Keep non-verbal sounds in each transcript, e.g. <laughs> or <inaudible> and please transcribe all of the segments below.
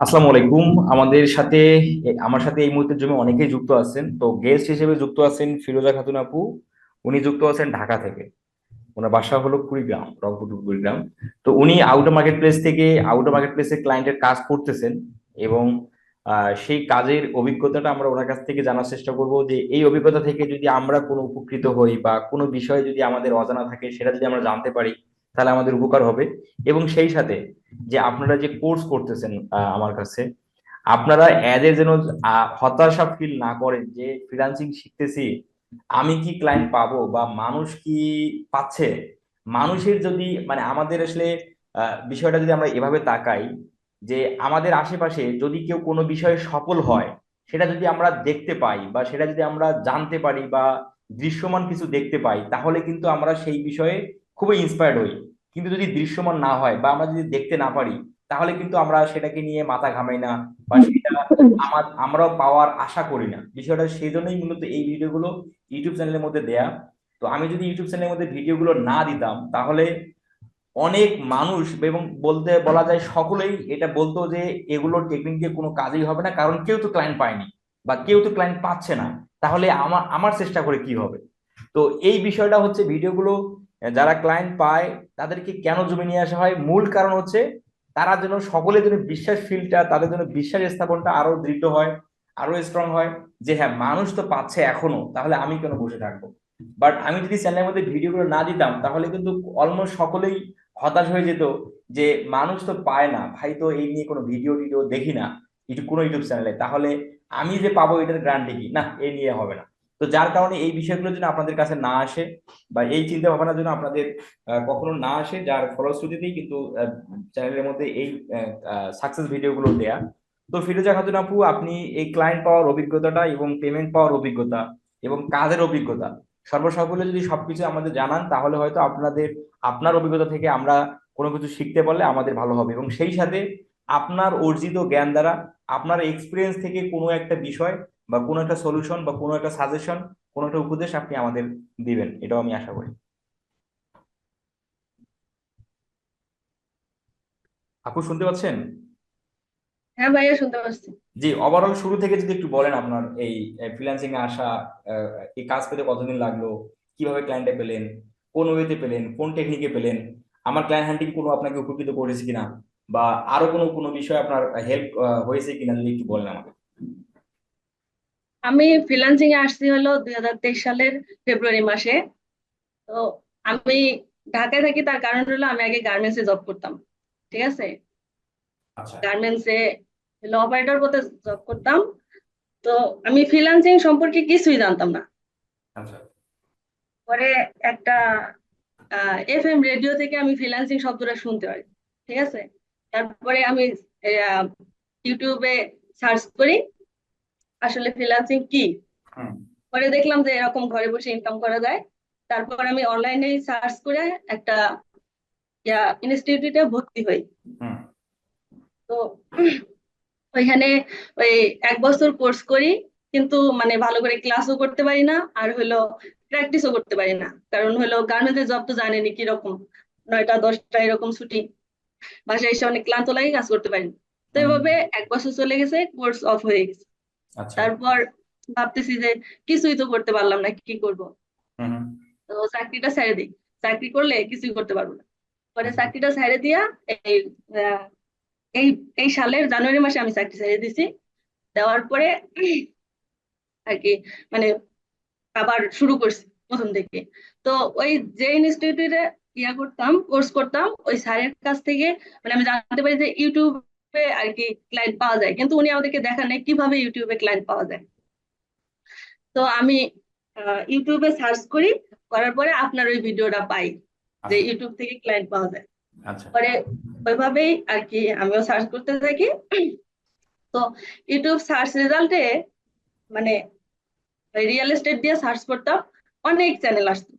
আসসালামু আলাইকুম। আমাদের সাথে আমার সাথে এই মুহূর্তের জন্য অনেকেই যুক্ত আছেন। তো গেস্ট হিসেবে যুক্ত আছেন ফিরোজা খাতুন আপু। উনি যুক্ত আছেন ঢাকা থেকে। ওনার বাসা হলো কুড়িগ্রাম, রংপুর কুড়িগ্রাম। তো উনি আউটার মার্কেট প্লেস থেকে আউটার মার্কেট প্লেসে ক্লায়েন্টের কাজ করতেছেন এবং সেই কাজের অভিজ্ঞতাটা আমরা ওনার কাছ থেকে জানার চেষ্টা করব যে এই অভিজ্ঞতা থেকে যদি আমরা কোনো উপকৃত হই বা কোনো বিষয়ে যদি আমাদের অজানা থাকে, সেটা যদি আমরা জানতে পারি তাহলে আমাদের উপকার হবে। এবং সেই সাথে যে আপনারা যে কোর্স করতেছেন আমার কাছে, আপনারা এদের যেন হতাশা ফিল না করেন যে ফ্রিল্যান্সিং শিখতেছি, আমি কি ক্লায়েন্ট পাবো বা মানুষ কি পাচ্ছে? মানুষের যদি মানে আমাদের আসলে বিষয়টা যদি আমরা এভাবে তাকাই, যে আমাদের আশেপাশে যদি কেউ কোনো বিষয়ে সফল হয়, সেটা যদি আমরা দেখতে পাই বা সেটা যদি আমরা জানতে পারি বা দৃশ্যমান কিছু দেখতে পাই, তাহলে কিন্তু আমরা সেই বিষয়ে খুবই ইন্সপায়ার্ড হই। কিন্তু যদি দৃশ্যমান না হয় বা আমরা যদি দেখতে না পারি তাহলে কিন্তু আমরা সেটাকে নিয়ে মাথা ঘামাই না বা সেটা আমার আমরাও পাওয়ার আশা করি না। বিষয়টা সেই জন্যই মূলত এই ভিডিওগুলো ইউটিউব চ্যানেলের মধ্যে দেয়া। তো আমি যদি ইউটিউব চ্যানেলের মধ্যে ভিডিওগুলো না দিতাম তাহলে অনেক মানুষ এবং বলতে বলা যায় সকলেই এটা বলতো যে এগুলো টেকনিক দিয়ে কোনো কাজেই হবে না কারণ কেউ তো ক্লায়েন্ট পায়নি বা কেউ তো ক্লায়েন্ট পাচ্ছে না। তাহলে আমার আমার চেষ্টা করে কি হবে? তো এই বিষয়টা হচ্ছে ভিডিওগুলো যারা ক্লায়েন্ট পায়, তাদেরকে কেন জমি নিয়ে আসা হয়? মূল কারণ হচ্ছে তারা যেন সকলের জন্য বিশ্বাস ফিলটা তাদের জন্য বিশ্বাস স্থাপনটা আরও দৃঢ় হয়, আরও স্ট্রং হয় যে হ্যাঁ মানুষ তো পাচ্ছে এখনও, তাহলে আমি কেন বসে থাকব? বাট আমি যদি চ্যানেলের মধ্যে ভিডিওগুলো না দিতাম, তাহলে কিন্তু অলমোস্ট সকলেই হতাশ হয়ে যেত যে মানুষ তো পায় না, ভাই তো এই নিয়ে কোনো ভিডিও টিডিও দেখি না কোনো ইউটিউব চ্যানেলে তাহলে আমি যে পাবো এটার গ্যারান্টি কি? না, এ নিয়ে হবে না। তো যার কারণে এই বিষয়গুলো যেন আপনাদের কাছে না আসে বা এই চিন্তা ভাবনা যেন আপনাদের কখনো না আসে, যার ফলশ্রুতিতেই কিন্তু চ্যানেলের মধ্যে এই সাকসেস ভিডিওগুলো দেয়া। তো ফিরোজা খাতুন আপু, আপনি এই ক্লায়েন্ট পাওয়ার অভিজ্ঞতাটা এবং পেমেন্ট পাওয়ার অভিজ্ঞতা এবং কাজের অভিজ্ঞতা সর্বসকলে যদি সবকিছু আমাদের জানান, তাহলে হয়তো আপনাদের, আপনার অভিজ্ঞতা থেকে আমরা কোনো কিছু শিখতে পারলে আমাদের ভালো হবে। এবং সেই সাথে আপনার অর্জিত জ্ঞান দ্বারা আপনার এক্সপিরিয়েন্স থেকে কোনো একটা বিষয় বা কোনো একটা সলিউশন বা কোনো একটা সাজেশন কোনো একটা উপদেশ আপনি আমাদের দিবেন এটাও আমি আশা করি। আপু শুনতে পাচ্ছেন? হ্যাঁ ভাইয়া শুনতে পাচ্ছি। জি ওভারঅল শুরু থেকে যদি একটু বলেন আপনার এই ফ্রিল্যান্সিং এ আসা এই কাজ পেতে কতদিন লাগল? কীভাবে ক্লায়েন্টে পেলেন? কোন ওয়েতে পেলেন? কোন টেকনিকে পেলেন? আমার ক্লায়েন্ট হান্টিং কোনো আপনাকে উপকৃত করেছে কিনা? বা আরও কোনো কোনো বিষয়ে আপনার হেল্প হয়েছে কিনা যদি একটু বলেন আমাকে। আমি ফ্রিল্যান্সিং এ আসছি হলো দুই হাজার তেইশ সালের ফেব্রুয়ারি মাসে। তো আমি ঢাকায় থাকি তার কারণ হলো আমি আগে গার্মেন্টস এ জব করতাম ঠিক আছে? আচ্ছা। গার্মেন্টস এ হলো অপারেটর পদে জব করতাম। তো আমি ফ্রিল্যান্সিং সম্পর্কে কিছুই জানতাম না। আচ্ছা। পরে একটা এফ এম রেডিও থেকে আমি ফ্রিল্যান্সিং শব্দটা শুনতে পারি ঠিক আছে? তারপরে আমি ইউটিউবে সার্চ করি। আসলে ফ্রিল্যান্সিং কি? পরে দেখলাম যে এরকম ঘরে বসে ইনকাম করা যায়। তারপর আমি অনলাইনে সার্চ করে একটা ইনস্টিটিউটে ভর্তি হই। তো ওইখানে ওই এক বছর কোর্স করি কিন্তু মানে ভালো করে ক্লাসও করতে পারি না আর হলো প্র্যাকটিসও করতে পারি না। কারণ হলো গার্মেন্টসের জব তো জানেনি কীরকম নয়টা দশটা এরকম ছুটি। বাসায় এসে অনেক ক্লান্ত লাগে কাজ করতে পারিনি তো। এভাবে এক বছর চলে গেছে কোর্স অফ হয়ে গেছে। তারপর ভাবতেছি যে কিছুই তো করতে পারলাম না কি করব? তো চাকরিটা ছেড়ে দিই। চাকরি করলে কিছুই করতে পারব না। পরে চাকরিটা ছেড়ে দিয়া এই এই এই সালের জানুয়ারি মাসে আমি চাকরি ছেড়ে দিছি। দেওয়ার পরে <clears throat> আর কি মানে আবার শুরু করছি প্রথম থেকে। তো ওই যে ইনস্টিটিউটে ইয়া করতাম কোর্স করতাম ওই স্যারের কাছ থেকে মানে আমি জানতে পারি যে ইউটিউবে আর কি ক্লায়েন্ট পাওয়া যায়। কিন্তু উনি আমাদেরকে দেখান নাই কীভাবে ইউটিউবে ক্লায়েন্ট পাওয়া যায়। তো আমি ইউটিউবে সার্চ করি করার পরে আপনার ওই ভিডিওটা পাই যে আচ্ছা। ইউটিউব থেকে ক্লায়েন্ট পাওয়া যায়। আচ্ছা। পরে ওইভাবেই আর কি আমিও সার্চ করতে থাকি। তো ইউটিউব সার্চ রেজাল্টে মানে রিয়েল এস্টেট দিয়ে সার্চ করতাম অনেক চ্যানেল আসতো।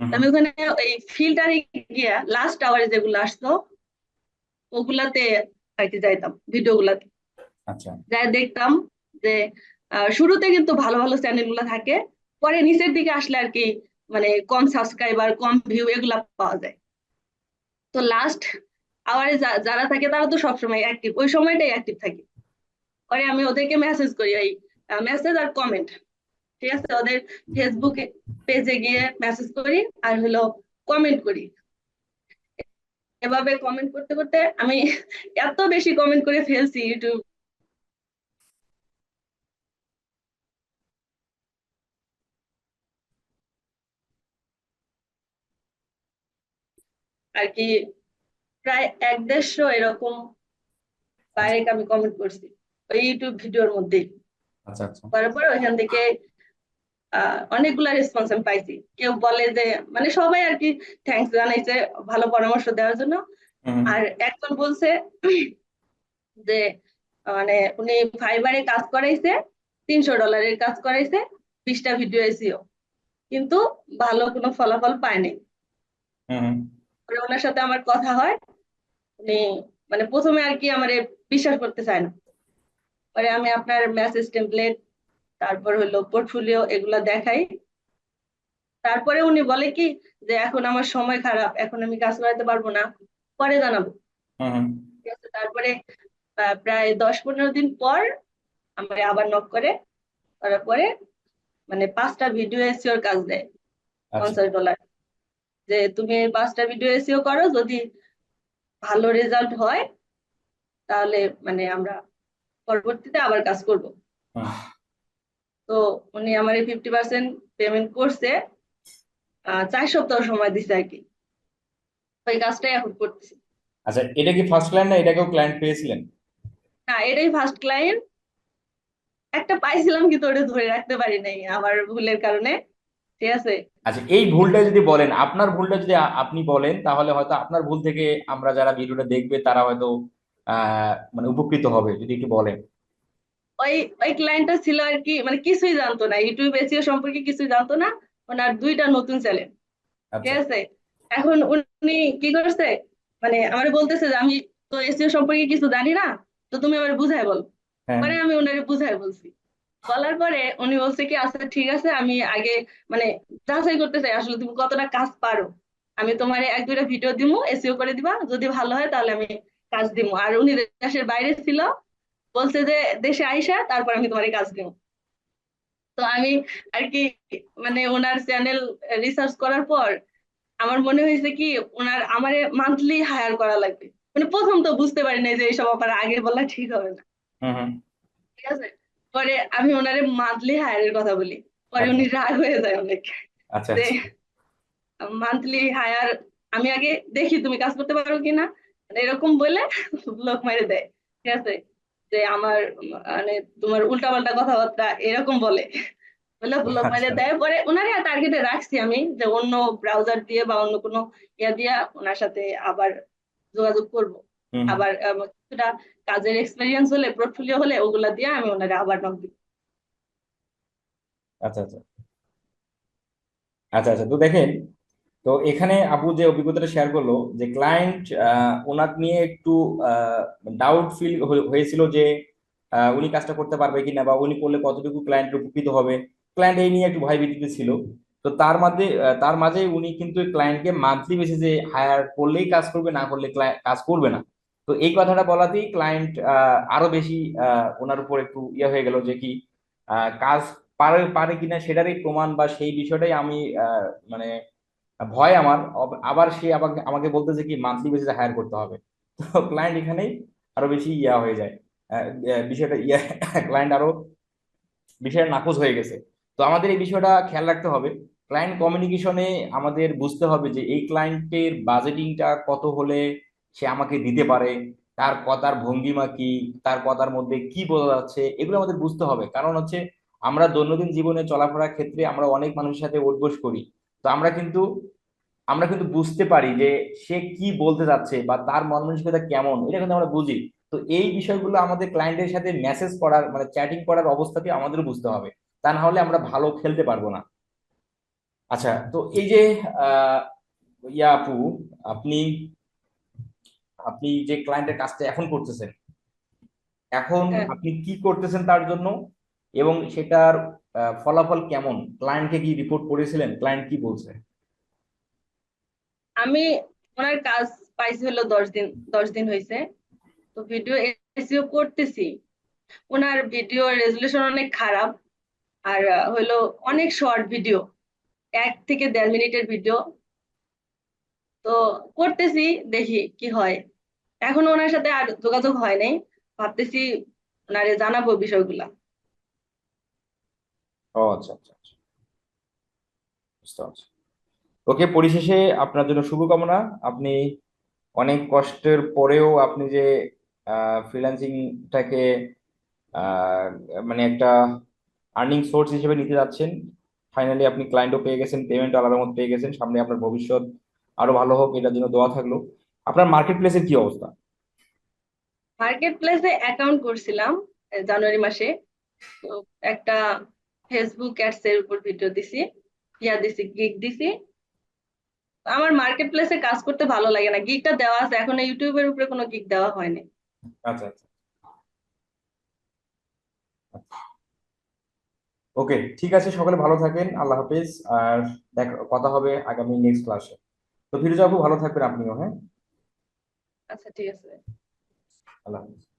আমি ওখানে ওই ফিল্টারে গিয়া লাস্ট আওয়ারে যেগুলো আসতো ওগুলাতে কি যাইতাম ভিডিও গুলাতে আচ্ছা। যাই দেখতাম যে শুরুতে কিন্তু ভালো ভালো চ্যানেলগুলা থাকে পরে নিচের দিকে আসলে আর কি মানে কম সাবস্ক্রাইবার কম ভিউ এগুলা পাওয়া যায়। তো লাস্ট যা- যারা থাকে তারা তো সবসময় অ্যাক্টিভ ওই সময়টাই অ্যাক্টিভ থাকে। পরে আমি ওদেরকে মেসেজ করি ওই মেসেজ আর কমেন্ট ঠিক আছে? ওদের ফেসবুকে পেজে গিয়ে মেসেজ করি আর হলো কমেন্ট করি। এভাবে কমেন্ট করতে করতে আমি এত বেশি কমেন্ট করে ফেলছি ইউটিউব। আর কি প্রায় এক দেড়শো এরকম বাইরে আমি কমেন্ট করছি ওই ইউটিউব ভিডিওর মধ্যেই। আচ্ছা আচ্ছা। পর ওইখান থেকে অনেকগুলা রেসপন্স আমি পাইছি। কেউ বলে যে মানে সবাই আর কি থ্যাঙ্কস জানাইছে ভালো পরামর্শ দেওয়ার জন্য। আর একজন বলছে <clears throat> যে মানে উনি ফাইবারে কাজ করাইছে তিনশো ডলারের কাজ করাইছে বিশটা ভিডিও এসিও কিন্তু ভালো কোনো ফলাফল পায়নি। ওনার সাথে আমার কথা হয়। উনি মানে প্রথমে আর কি আমার বিশ্বাস করতে চায় না। পরে আমি আপনার মেসেজ টেমপ্লেট তারপর হলো পোর্টফোলিও এগুলা দেখাই। তারপরে উনি বলে কি যে এখন আমার সময় খারাপ এখন আমি কাজ করাতে পারব না পরে জানাব। তারপরে প্রায় দশ পনেরো দিন পর আমার আবার নক করে। করার পরে মানে পাঁচটা ভিডিও এসিওর কাজ দেয় আচ্ছা। পঞ্চাশ ডলার যে তুমি পাঁচটা ভিডিও এসিও করো যদি ভালো রেজাল্ট হয় তাহলে মানে আমরা পরবর্তীতে আবার কাজ করব। তো উনি আমার এই ফিফটি পার্সেন্ট পেমেন্ট করছে চার সপ্তাহ সময় দিছে আর কি। ওই কাজটাই এখন করতেছি। আচ্ছা এটা কি ফার্স্ট ক্লায়েন্ট না এটাকেও ক্লায়েন্ট পেয়েছিলেন? না এটাই ফার্স্ট ক্লায়েন্ট একটা পাইছিলাম কিন্তু ওটা ধরে রাখতে পারি নাই আমার ভুলের কারণে ঠিক আছে? আচ্ছা এই ভুলটা যদি বলেন আপনার ভুলটা যদি আপনি বলেন তাহলে হয়তো আপনার ভুল থেকে আমরা যারা ভিডিওটা দেখবে তারা হয়তো আহ মানে উপকৃত হবে যদি একটু বলেন। ওই ওই ক্লায়েন্টটা ছিল আর কি মানে কিছুই জানতো না ইউটিউব এসিও সম্পর্কে কিছুই জানতো না ওনার দুইটা নতুন চ্যানেল ঠিক আছে? এখন উনি কি করছে? মানে আমার বলতেছে যে আমি তো এসিও সম্পর্কে কিছু জানি না তো তুমি আমার বুঝাই বল। হ্যাঁ। পরে আমি ওনারে বুঝাই বলছি। বলার পরে উনি বলছে কি আচ্ছা ঠিক আছে আমি আগে মানে যাচাই করতে চাই আসলে তুমি কতটা কাজ পারো? আমি তোমার এক দুইটা ভিডিও দিমু এসিও করে দিবা যদি ভালো হয় তাহলে আমি কাজ দিমু। আর উনি দেশের বাইরে ছিল বলছে যে দেশে আইসা তারপর আমি তোমার কাজ দিমু তো আমি আর কি মানে ওনার চ্যানেল রিসার্চ করার পর আমার মনে হয়েছে কি ওনার আমারে মান্থলি হায়ার করা লাগবে। মানে প্রথম তো বুঝতে পারি না যে এইসব আমার আগে বলা ঠিক হবে না। ঠিক আছে? পরে আমি ওনারে মান্থলি হায়ারের কথা বলি। পরে উনি রাগ হয়ে যায় অনেক। আচ্ছা আচ্ছা। মান্থলি হায়ার আমি আগে দেখি তুমি কাজ করতে পারো কিনা। মানে এরকম বলে <laughs> ব্লক মেরে দেয়। ঠিক আছে? যে আমার মানে তোমার উল্টাপাল্টা কথাবার্তা এরকম বলে বলে ব্লক আচ্ছা। দেয় পরে ওনারে টার্গেটে রাখছি আমি যে অন্য ব্রাউজার দিয়ে বা অন্য কোনো ইয়া দিয়া ওনার সাথে আবার যোগাযোগ করব। আবার কিছুটা কাজের এক্সপেরিয়েন্স হলে পোর্টফোলিও হলে ওগুলা দিয়ে আমি ওনারে আবার নক দিব আচ্ছা আচ্ছা আচ্ছা আচ্ছা তো দেখেন তো এখানে আপু যে অভিজ্ঞতাটা শেয়ার করল যে ক্লায়েন্ট ওনাকে নিয়ে একটু ডাউট ফিল হয়েছিল যে উনি কাজটা করতে পারবে কিনা বা উনি করলে কতটুকু ক্লায়েন্ট উপকৃত হবে। ক্লায়েন্ট এই নিয়ে একটু ভয়ভীতিতে ছিল। তো তার মাঝে তার মাঝে উনি কিন্তু ক্লায়েন্টকে মান্থলি বেসিসে হায়ার করলেই কাজ করবে, না করলে কাজ করবে না। তো এই কথাটা বলাতেই ক্লায়েন্ট আরও বেশি ওনার উপর একটু ইয়ে হয়ে গেল যে কি কাজ পারে পারে কিনা সেটারই প্রমাণ বা সেই বিষয়টাই আমি মানে ভয় আমার আবার সে আমাকে আমাকে বলতেছে কি মান্থলি বেসিসে হায়ার করতে হবে। তো ক্লায়েন্ট এখানেই আরও বেশি ইয়া হয়ে যায়। বিষয়টা ইয়া ক্লায়েন্ট আরও বিষয়টা নাকচ হয়ে গেছে। তো আমাদের এই বিষয়টা খেয়াল রাখতে হবে। ক্লায়েন্ট কমিউনিকেশনে আমাদের বুঝতে হবে যে এই ক্লায়েন্টের বাজেটিংটা কত হলে সে আমাকে দিতে পারে, তার কথার ভঙ্গিমা কি, তার কথার মধ্যে কি বোঝা যাচ্ছে, এগুলো আমাদের বুঝতে হবে। কারণ হচ্ছে আমরা দৈনন্দিন জীবনে চলাফেরার ক্ষেত্রে আমরা অনেক মানুষের সাথে উঠবোস করি। তো আমরা কিন্তু আমরা কিন্তু বুঝতে পারি যে সে কি বলতে যাচ্ছে বা তার মন মানসিকতা কেমন এটা কিন্তু আমরা বুঝি। তো এই বিষয়গুলো আমাদের ক্লায়েন্টের সাথে মেসেজ করার মানে চ্যাটিং করার অবস্থাতে আমাদের বুঝতে হবে। তা না হলে আমরা ভালো খেলতে পারব না। আচ্ছা তো এই যে আহ ইয়া আপু আপনি আপনি যে ক্লায়েন্টের কাজটা এখন করতেছেন এখন হ্যাঁ। আপনি কি করতেছেন তার জন্য? এবং সেটার ফলাফল কেমন? ক্লায়েন্টকে কি রিপোর্ট করেছিলেন? ক্লায়েন্ট কি বলছে? আমি ওনার কাজ পাইছি হলো দশ দিন দশ দিন হয়েছে তো ভিডিও এসইও করতেছি। ওনার ভিডিও রেজুলেশন অনেক খারাপ। আর হলো অনেক শর্ট ভিডিও এক থেকে দেড় মিনিটের ভিডিও তো করতেছি, দেখি কি হয়। এখনও ওনার সাথে আর যোগাযোগ হয় নাই। ভাবতেছি ওনারে জানাব বিষয়গুলা। ও আচ্ছা আচ্ছা আচ্ছা। বুঝতে পারছি। ওকে, পরিশেষে আপনার জন্য শুভকামনা। আপনি অনেক কষ্টের পরেও আপনি যে ফ্রিল্যান্সিংটাকে মানে একটা আর্নিং সোর্স হিসেবে নিতে যাচ্ছেন ফাইনালি আপনি ক্লায়েন্টও পেয়ে গেছেন পেমেন্ট আলাদা মতো পেয়ে গেছেন, সামনে আপনার ভবিষ্যৎ আরও ভালো হোক, এটার জন্য দোয়া থাকল। আপনার মার্কেট প্লেসের কি অবস্থা? মার্কেট প্লেসে অ্যাকাউন্ট করছিলাম, জানুয়ারি মাসে। তো একটা ফেসবুক অ্যাডস এর উপর ভিডিও দিছি ইয়া দিছি গিগ দিছি। আমার মার্কেট প্লেসে কাজ করতে ভালো লাগে না। গিগটা দেওয়া আছে এখন ইউটিউবের উপরে কোনো গিগ দেওয়া হয়নি। আচ্ছা আচ্ছা। ওকে ঠিক আছে সকলে ভালো থাকেন আল্লাহ হাফেজ আর দেখ কথা হবে আগামী নেক্সট ক্লাসে তো ফিরোজা আপু ভালো থাকবেন আপনিও হ্যাঁ? আচ্ছা ঠিক আছে। আল্লাহ হাফেজ।